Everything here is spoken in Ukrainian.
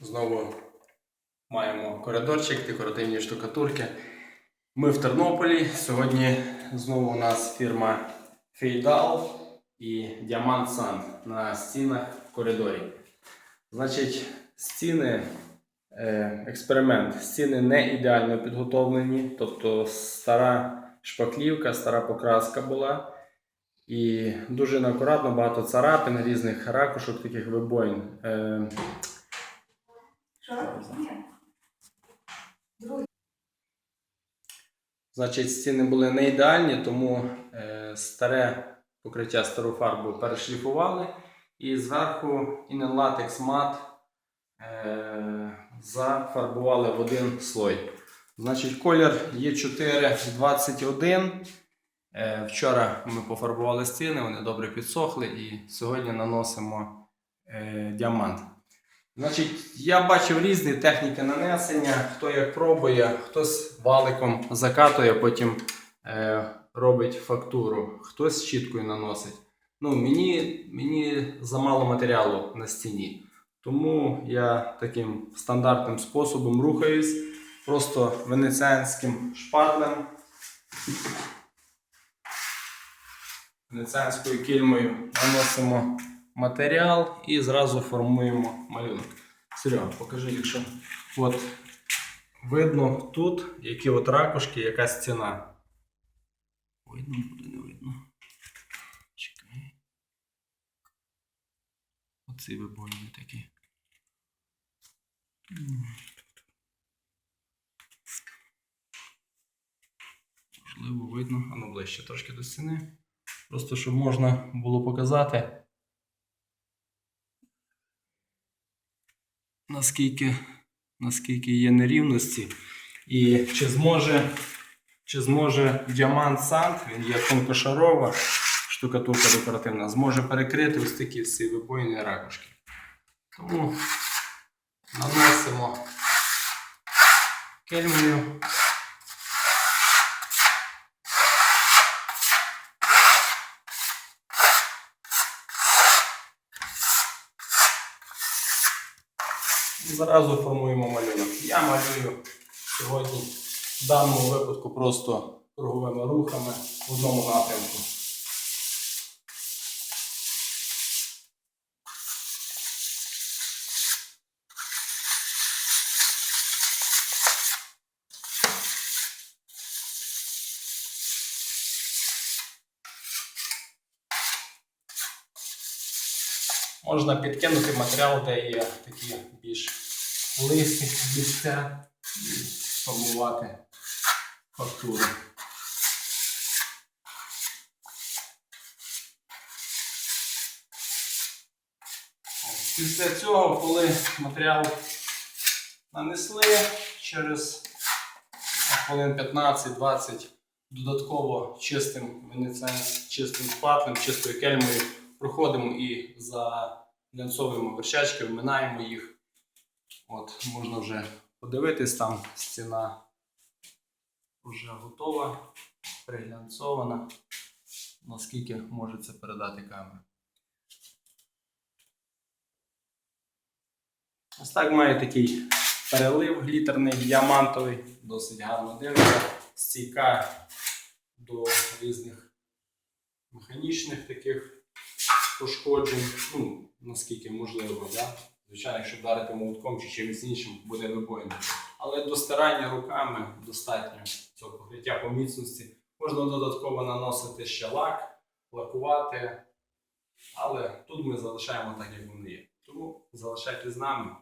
Знову маємо коридорчик, декоративні штукатурки. Ми в Тернополі. Сьогодні знову у нас фірма Фейдал і Діамант Сан на стінах в коридорі. Значить, стіни, е, експеримент. Стіни не ідеально підготовлені, тобто стара шпаклівка, стара покраска була. І дуже неакуратно, багато царапин, різних ракушок, таких вибоїн. Е, Значить, стіни були не ідеальні, тому е, старе покриття стару фарбу перешліфували і зверху інен-латекс мат е, зафарбували в один слой. Значить, колір Є4 21. Е, вчора ми пофарбували стіни, вони добре підсохли і сьогодні наносимо діамант. Значить, я бачив різні техніки нанесення, хто як пробує, хтось валиком закатує, потім е, робить фактуру, хтось щіткою наносить. Ну, мені, мені замало матеріалу на стіні. Тому я таким стандартним способом рухаюсь, просто венеціанським шпатлем, венеціанською кільмою наносимо матеріал і зразу формуємо малюнок. Серега, покажи, якщо от видно тут, які от ракушки, яка стіна. Видно буде, не видно. Чекай. Оці вибоїни такі. Можливо, видно, а ну ближче трошки до стіни. Просто щоб можна було показати. Наскільки, наскільки є нерівності, і чи зможе, чи зможе діамант санд, він є тонкошарова штукатурка декоративна, зможе перекрити ось такі всі вибоїні ракушки. Тому наносимо кельмою. І зразу формуємо малюнок. Я малюю сьогодні в даному випадку просто круговими рухами в одному напрямку. Можна підкинути матеріал, де є такі більш листі місця і формувати фактуру. Після цього, коли матеріал нанесли через хвилин 15-20 додатково чистим венеціанським чистим шпатлем, чистою кельмою проходимо і заглянцовуємо вершечки, вминаємо їх. От, можна вже подивитись, там стіна вже готова, приглянцована. Наскільки може це передати камера. Ось так має такий перелив глітерний, діамантовий, досить гарно дивиться, стійка до різних механічних таких пошкоджень, ну, наскільки можливо. Да? Звичайно, якщо вдарити молотком чи чимось іншим, буде вибоїно. Але до стирання руками достатньо цього покриття по міцності. Можна додатково наносити ще лак, лакувати. Але тут ми залишаємо так, як вони є. Тому залишайтесь з нами.